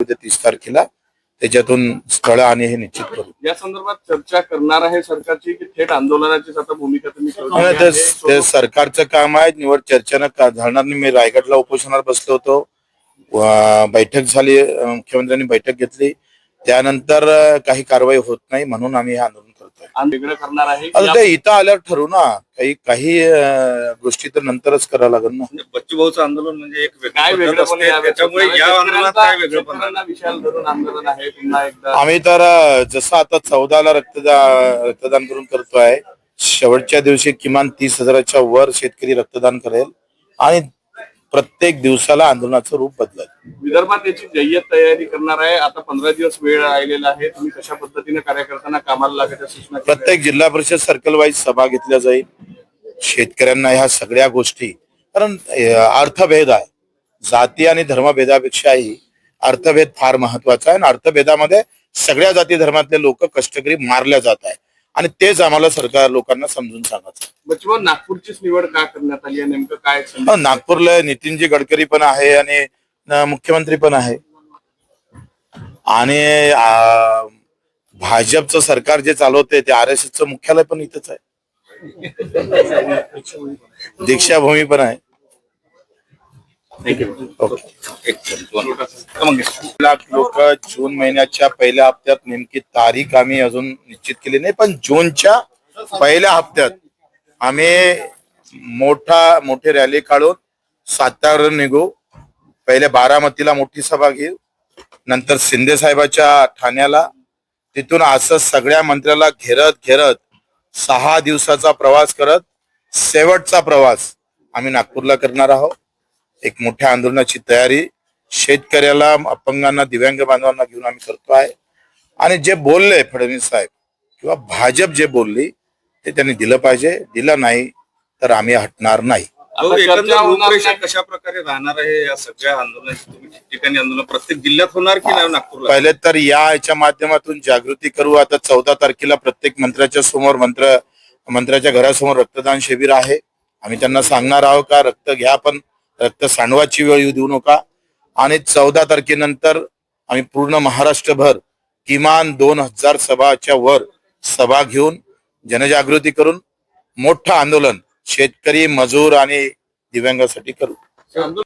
उद्या तीस तारखेला त्याच्यातून स्थळ आणि हे निश्चित करू. या संदर्भात चर्चा करणार आहे सरकारची की थेट आंदोलनाचीच आता भूमिका तुम्ही सरकारचं काम आहे निवड चर्चेनं का झाणार नाही? मी रायगडला उपोषणावर बसलो होतो. बैठक झाली मुख्यमंत्र्यांनी बैठक घेतली. त्यानंतर काही कारवाई होत नाही म्हणून आम्ही हे आंदोलन वेगळं करणार आहे की आता ते इथं आल्यावर ठरवू ना. काही काही अं, गोष्टी तर नंतरच करावं लागेल ना. म्हणजे बच्चूभाऊचं आंदोलन म्हणजे एक वेगळी काय पद्धत वेगळं असते. पण त्याच्यामुळे या आंदोलनात काय वेगळं पण विशाल धरून आंदोलन आहे. पुन्हा एकदा आम्ही तर अं, जसं आता चौदाला रक्तदान रक्तदान करून करतोय. शेवटच्या दिवशी किमान तीस हजाराच्या वर शेतकरी रक्तदान करेल. आणि प्रत्येक दिवसाला आंदोलनाचं रूप बदलेल. विदर्भात याची जय्यत तयारी करणार आहे. आता पंधरा दिवस वेळ राहिलेला आहे. तुम्ही कशा पद्धतीने कार्यकर्त्यांना कामाला लागायच्या सूचना? प्रत्येक जिल्हा परिषद सर्कल वाईज सभा घेतल्या जाईल. शेतकऱ्यांना ह्या सगळ्या गोष्टी कारण अर्थभेद आहे. जाती आणि धर्मभेदापेक्षाही अर्थभेद फार महत्त्वाचा आहे. आणि अर्थभेदामध्ये सगळ्या जाती धर्मातले लोक कष्टकरी मारल्या जात आहे आणि तेच आम्हाला सरकार लोकांना समजून सांगायचं नागपूरचीच निवड का करण्यात आली आहे? नेमकं काय नागपूरला नितीनजी गडकरी पण आहे आणि मुख्यमंत्री पण आहे. आणि भाजपचं सरकार जे चालवते ते आर एस एसचं मुख्यालय पण इथंच आहे. दीक्षाभूमी पण आहे. लाख लोक जून महिन्याच्या पहिल्या हप्त्यात नेमकी तारीख आम्ही अजून निश्चित केली नाही पण जूनच्या पहिल्या हप्त्यात आम्ही मोठा मोठी रॅली काढून सातारा निघू. पहिले बारामतीला मोठी सभा घेऊ नंतर शिंदे साहेबाच्या ठाण्याला. तिथून असं सगळ्या मंत्र्याला घेरत घेरत सहा दिवसाचा प्रवास करत शेवटचा प्रवास आम्ही नागपूरला करणार आहोत. एक मोठ्या आंदोलनाची तयारी शेतकऱ्याला अपंगांना दिव्यांग बांधवांना घेऊन आम्ही करतो आहे. आणि जे बोलले फडणवीस साहेब किंवा भाजप जे बोलली ते त्यांनी दिलं पाहिजे. दिलं नाही तर आम्ही हटणार नाही. रूपरेषा. कशा प्रकारे राहणार आहे या सगळ्या आंदोलनाची तुम्ही ठिकठिकाणी आंदोलन प्रत्येक जिल्ह्यात होणार की नाही नागपूरला? पहिले तर या याच्या माध्यमातून जागृती करू. आता चौदा तारखेला प्रत्येक मंत्र्याच्या समोर मंत्र मंत्र्याच्या घरासमोर रक्तदान शिबिर आहे. आम्ही त्यांना सांगणार आहोत का रक्त घ्या पण रक्त सांडवाची वेळ येऊ देऊ नका. आणि चौदा तारखेनंतर आम्ही पूर्ण महाराष्ट्रभर किमान दोन हजार सभाच्या वर सभा घेऊन जनजागृती करून मोठं आंदोलन शेतकरी मजूर आणि दिव्यांगासाठी करू.